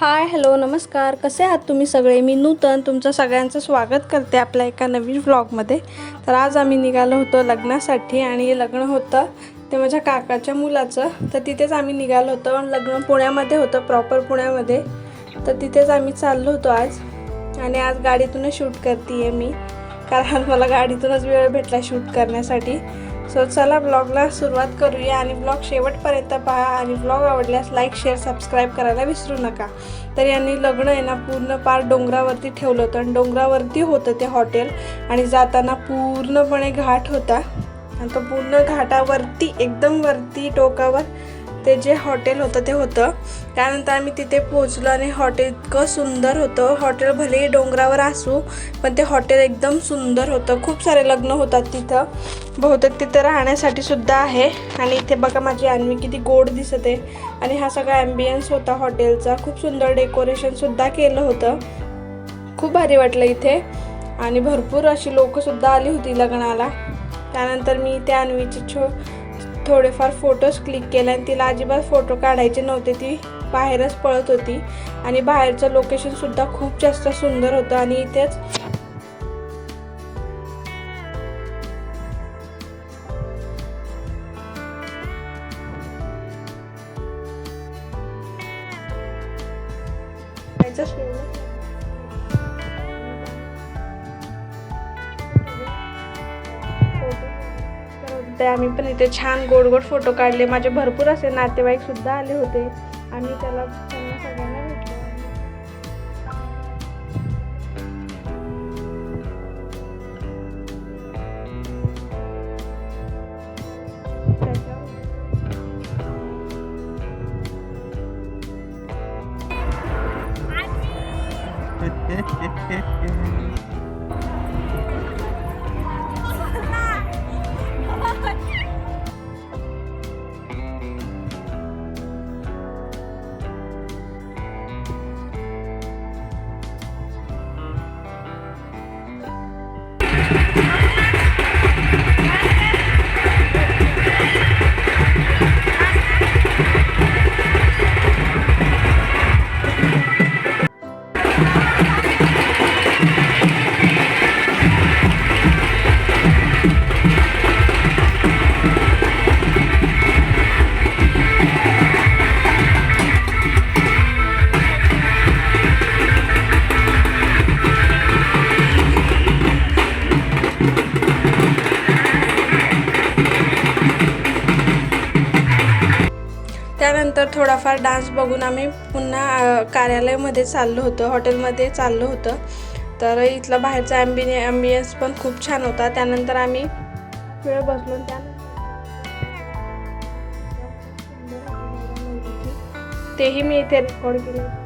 Hi hello नमस्कार. कसे आहात तुम्ही सगळे? मी नूतन तुमचं सगळ्यांचं स्वागत करते आपल्या एका नवीन व्लॉगमध्ये तर आज आम्ही निघालो होतो लग्नासाठी आणि लग्न होतं ते माझ्या काकाच्या मुलाचं. तर तिथेच आम्ही निघालो होतो लग्न पुण्यामध्ये होतं प्रॉपर पुण्यामध्ये. तर तिथेच आम्ही चाललो होतो आज. आणि आज गाडीतूनच शूट करते आहे मी. कारण मला गाडीतूनच वेळ भेटला शूट करण्यासाठी. सो चला ब्लॉगला सुरुवात करूया आणि ब्लॉग शेवटपर्यंत पहा आणि ब्लॉग आवडल्यास लाईक शेअर सबस्क्राईब करायला विसरू नका. तर यांनी लग्न आहे ना पूर्ण पार डोंगरावरती ठेवलं होतं आणि डोंगरावरती होतं ते हॉटेल आणि जाताना पूर्णपणे घाट होता. आणि तो पूर्ण घाटावरती एकदम वरती टोकावर ते जे हॉटेल होतं ते होतं. त्यानंतर आम्ही तिथे पोचलो आणि हॉटेल इतकं सुंदर होतं. हॉटेल भलेही डोंगरावर असू पण ते हॉटेल एकदम सुंदर होतं. खूप सारे लग्न होतात तिथं. बहुतेक तिथं राहण्यासाठी सुद्धा आहे. आणि इथे बघा माझी आणवी किती गोड दिसत. आहे आणि हा सगळा ॲम्बियन्स होता हॉटेलचा. खूप सुंदर डेकोरेशनसुद्धा केलं होतं. खूप भारी वाटलं इथे. आणि भरपूर अशी लोकंसुद्धा आली होती लग्नाला. त्यानंतर मी त्या अन्वीचे छो थोडेफार फोटोज क्लिक केले आणि तिला अजिबात फोटो काढायचे नव्हते. ती बाहेरच पळत होती. आणि बाहेरचं लोकेशनसुद्धा खूप जास्त सुंदर होतं आणि इथेच just ते आम्ही पण इथे छान गोड गोड फोटो काढले. माझे भरपूर असे नातेवाईक सुद्धा आले होते. आम्ही त्याला त्यांना सगळ्यांना भेटलो. त्याच्यावर. त्यानंतर थोडाफार डान्स बघून आम्ही पुन्हा कार्यालयामध्ये चाललो होतो हॉटेलमध्ये चाललो होतं. तर इथला बाहेरचा ॲम्बिने ॲम्बियन्स पण खूप छान होता. त्यानंतर आम्ही वेळ बसलो त्यानंतर तेही मी इथे रेकॉर्ड केले.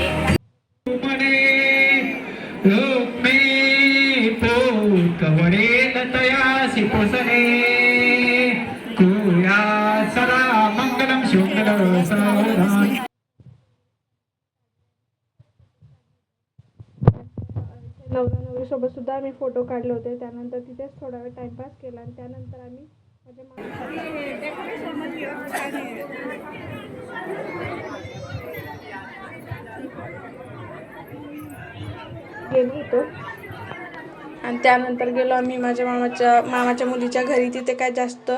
कुया सदा मंगलम सावधान नवरा नवरीसोबत सुद्धा आम्ही फोटो काढले होते. त्यानंतर तिथेच थोडा वेळ टाइमपास केला आणि त्यानंतर आम्ही माझ्या गेलो होतो. आणि त्यानंतर गेलो आम्ही माझ्या मामाच्या मामाच्या मुलीच्या घरी. तिथे काय जास्त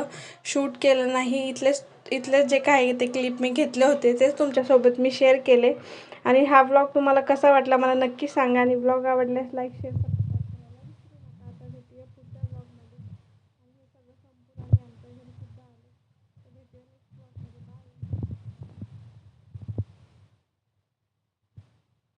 शूट केलं नाही. इथलेच इथले जे काय ते क्लिप मी घेतले होते तेच तुमच्यासोबत मी शेअर केले. आणि हा ब्लॉग तुम्हाला कसा वाटला मला नक्की सांगा. आणि ब्लॉग आवडल्यास लाईक शेअर